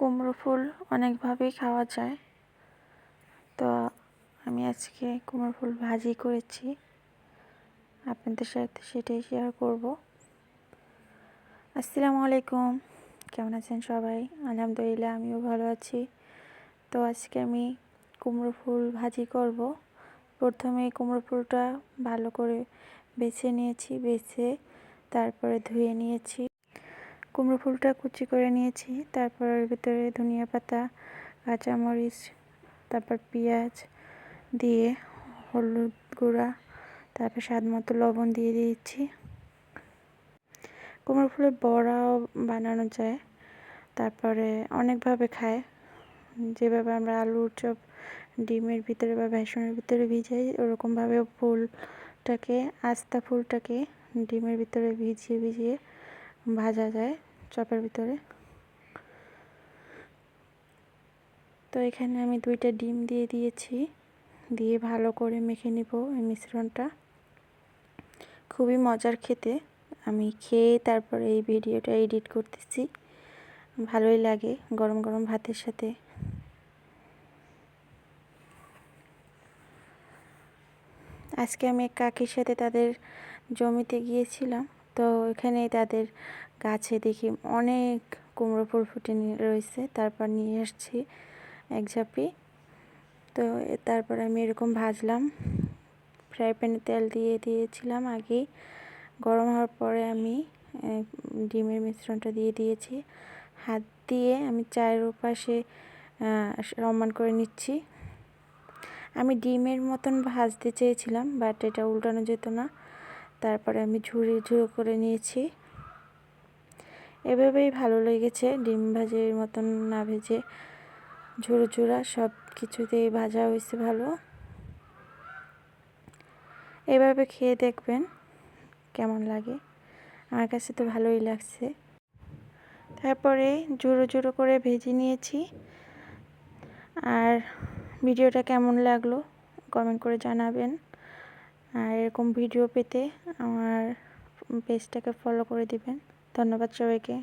কুমড়ো ফুল অনেকভাবেই খাওয়া যায়। তো আমি আজকে কুমড়ো ফুল ভাজি করেছি। আপনাদের সাথে সেটাই শেয়ার করব। আসসালামু আলাইকুম। কেমন আছেন সবাই? আলহামদুলিল্লাহ, আমিও ভালো আছি। তো আজকে আমি কুমড়ো ফুল ভাজি করব। প্রথমে কুমড়ো ফুলটা ভালো করে বেছে নিয়েছি, বেছে তারপরে ধুয়ে নিয়েছি। কুমড়ো ফুলটা কুচি করে নিয়েছি, তারপর এর ভিতরে ধনিয়া পাতা, কাঁচামরিচ, তারপর পেঁয়াজ দিয়ে হলুদ গুঁড়া, তারপর স্বাদ মতো লবণ দিয়ে দিয়েছি। কুমড়ো ফুলের বড়াও বানানো যায়, তারপরে অনেকভাবে খায়। যেভাবে আমরা আলুর চপ ডিমের ভিতরে বা বেসনের ভিতরে ভিজাই ওরকমভাবে ফুলটাকে, আস্তা ফুলটাকে ডিমের ভিতরে ভিজিয়ে ভিজিয়ে ভাজা যায় চপের ভিতরে। তো এখানে আমি দুইটা ডিম দিয়ে দিয়েছি। দিয়ে ভালো করে মেখে নিব এই মিশ্রণটা। খুবই মজার খেতে। আমি খেয়ে তারপরে এই ভিডিওটা এডিট করতেছি। ভালোই লাগে গরম গরম ভাতের সাথে। আজকে আমি কাকির সাথে তাদের জমিতে গিয়েছিলাম। তো এখানে তাদের গাছে দেখি অনেক কুমড়ো ফুল ফুটে রয়েছে। তারপর নিয়ে আসছি এক ঝাঁপি। তো তারপর আমি এরকম ভাজলাম। ফ্রাই প্যানে তেল দিয়ে দিয়েছিলাম আগেই গরম হওয়ার পরে আমি ডিমের মিশ্রণটা দিয়ে দিয়েছি। হাত দিয়ে আমি চায়ের পাশে সমান করে নিচ্ছি। আমি ডিমের মতন ভাজতে চেয়েছিলাম, বাট এটা উল্টানো যেত না। তারপরে আমি ঝুড়ি, ঝুড়ো করে নিয়েছি। এভাবেই ভালো লেগেছে। ডিম ভাজির মতন না ভেজে ঝুড়ো, ঝুড়া সব কিছুতেই ভাজা হয়েছে ভালো। এভাবে খেয়ে দেখবেন কেমন লাগে। আমার কাছে তো ভালোই লাগছে। তারপরে জোড়ো জোড়ো করে ভেজে নিয়েছি। আর ভিডিওটা কেমন লাগল কমেন্ট করে জানাবেন। আর এরকম ভিডিও পেতে আমার পেজটাকে ফলো করে দিবেন। ধন্যবাদ সবাইকে।